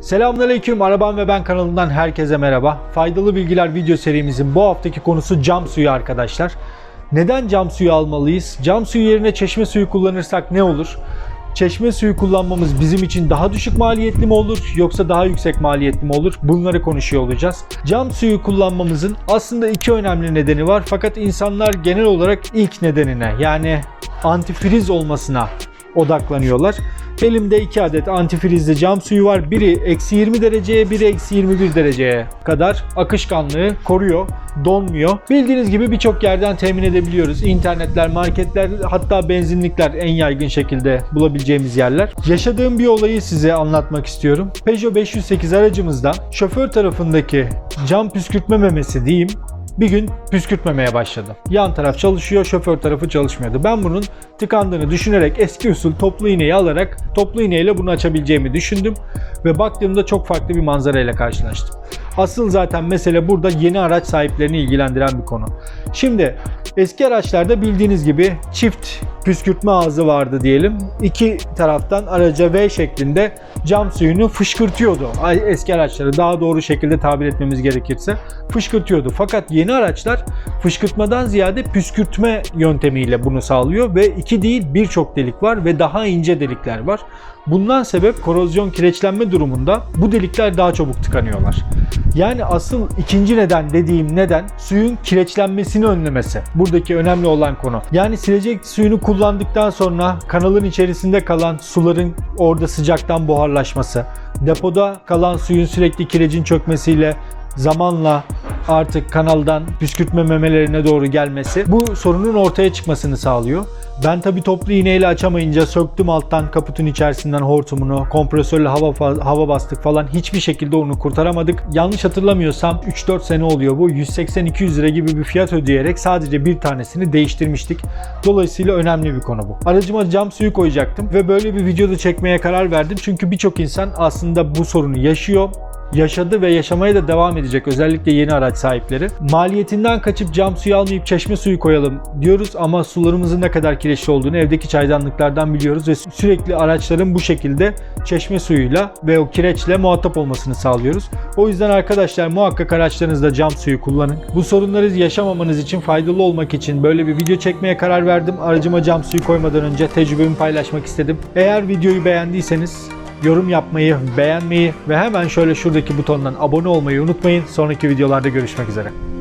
Selamünaleyküm Arabam ve Ben kanalından herkese merhaba. Faydalı Bilgiler video serimizin bu haftaki konusu cam suyu arkadaşlar. Neden cam suyu almalıyız? Cam suyu yerine çeşme suyu kullanırsak ne olur? Çeşme suyu kullanmamız bizim için daha düşük maliyetli mi olur yoksa daha yüksek maliyetli mi olur? Bunları konuşuyor olacağız. Cam suyu kullanmamızın aslında iki önemli nedeni var fakat insanlar genel olarak ilk nedenine yani antifriz olmasına odaklanıyorlar. Elimde iki adet antifrizli cam suyu var. Biri eksi 20 dereceye, biri eksi 21 dereceye kadar akışkanlığı koruyor, donmuyor. Bildiğiniz gibi birçok yerden temin edebiliyoruz. İnternetler, marketler, hatta benzinlikler en yaygın şekilde bulabileceğimiz yerler. Yaşadığım bir olayı size anlatmak istiyorum. Peugeot 508 aracımızda şoför tarafındaki cam püskürtme memesi diyeyim bir gün püskürtmemeye başladı. Yan taraf çalışıyor, şoför tarafı çalışmıyordu. Ben bunun tıkandığını düşünerek eski usul toplu iğneyi alarak toplu iğneyle bunu açabileceğimi düşündüm ve baktığımda çok farklı bir manzara ile karşılaştım. Asıl zaten mesele burada yeni araç sahiplerini ilgilendiren bir konu. Şimdi eski araçlarda bildiğiniz gibi çift püskürtme ağzı vardı diyelim. İki taraftan araca V şeklinde cam suyunu fışkırtıyordu. Eski araçları daha doğru şekilde tabir etmemiz gerekirse fışkırtıyordu. Fakat yeni araçlar fışkırtmadan ziyade püskürtme yöntemiyle bunu sağlıyor ve iki değil birçok delik var ve daha ince delikler var. Bundan sebep korozyon kireçlenme durumunda bu delikler daha çabuk tıkanıyorlar. Yani asıl ikinci neden dediğim neden suyun kireçlenmesini önlemesi. Buradaki önemli olan konu. Yani silecek suyunu kullandıktan sonra kanalın içerisinde kalan suların orada sıcaktan buharlaşması, depoda kalan suyun sürekli kirecin çökmesiyle zamanla artık kanaldan püskürtme memelerine doğru gelmesi bu sorunun ortaya çıkmasını sağlıyor. Ben tabi toplu iğneyle açamayınca söktüm alttan kaputun içerisinden hortumunu, kompresörle hava hava bastık falan hiçbir şekilde onu kurtaramadık. Yanlış hatırlamıyorsam 3-4 sene oluyor bu 180-200 lira gibi bir fiyat ödeyerek sadece bir tanesini değiştirmiştik. Dolayısıyla önemli bir konu bu. Aracıma cam suyu koyacaktım ve böyle bir videoda çekmeye karar verdim. Çünkü birçok insan aslında bu sorunu yaşıyor yaşadı ve yaşamaya da devam edecek özellikle yeni araç sahipleri. Maliyetinden kaçıp cam suyu almayıp çeşme suyu koyalım diyoruz ama sularımızın ne kadar kireçli olduğunu evdeki çaydanlıklardan biliyoruz ve sürekli araçların bu şekilde çeşme suyuyla ve o kireçle muhatap olmasını sağlıyoruz. O yüzden arkadaşlar muhakkak araçlarınızda cam suyu kullanın. Bu sorunları yaşamamanız için faydalı olmak için böyle bir video çekmeye karar verdim. Aracıma cam suyu koymadan önce tecrübemi paylaşmak istedim. Eğer videoyu beğendiyseniz yorum yapmayı, beğenmeyi ve hemen şöyle şuradaki butondan abone olmayı unutmayın. Sonraki videolarda görüşmek üzere.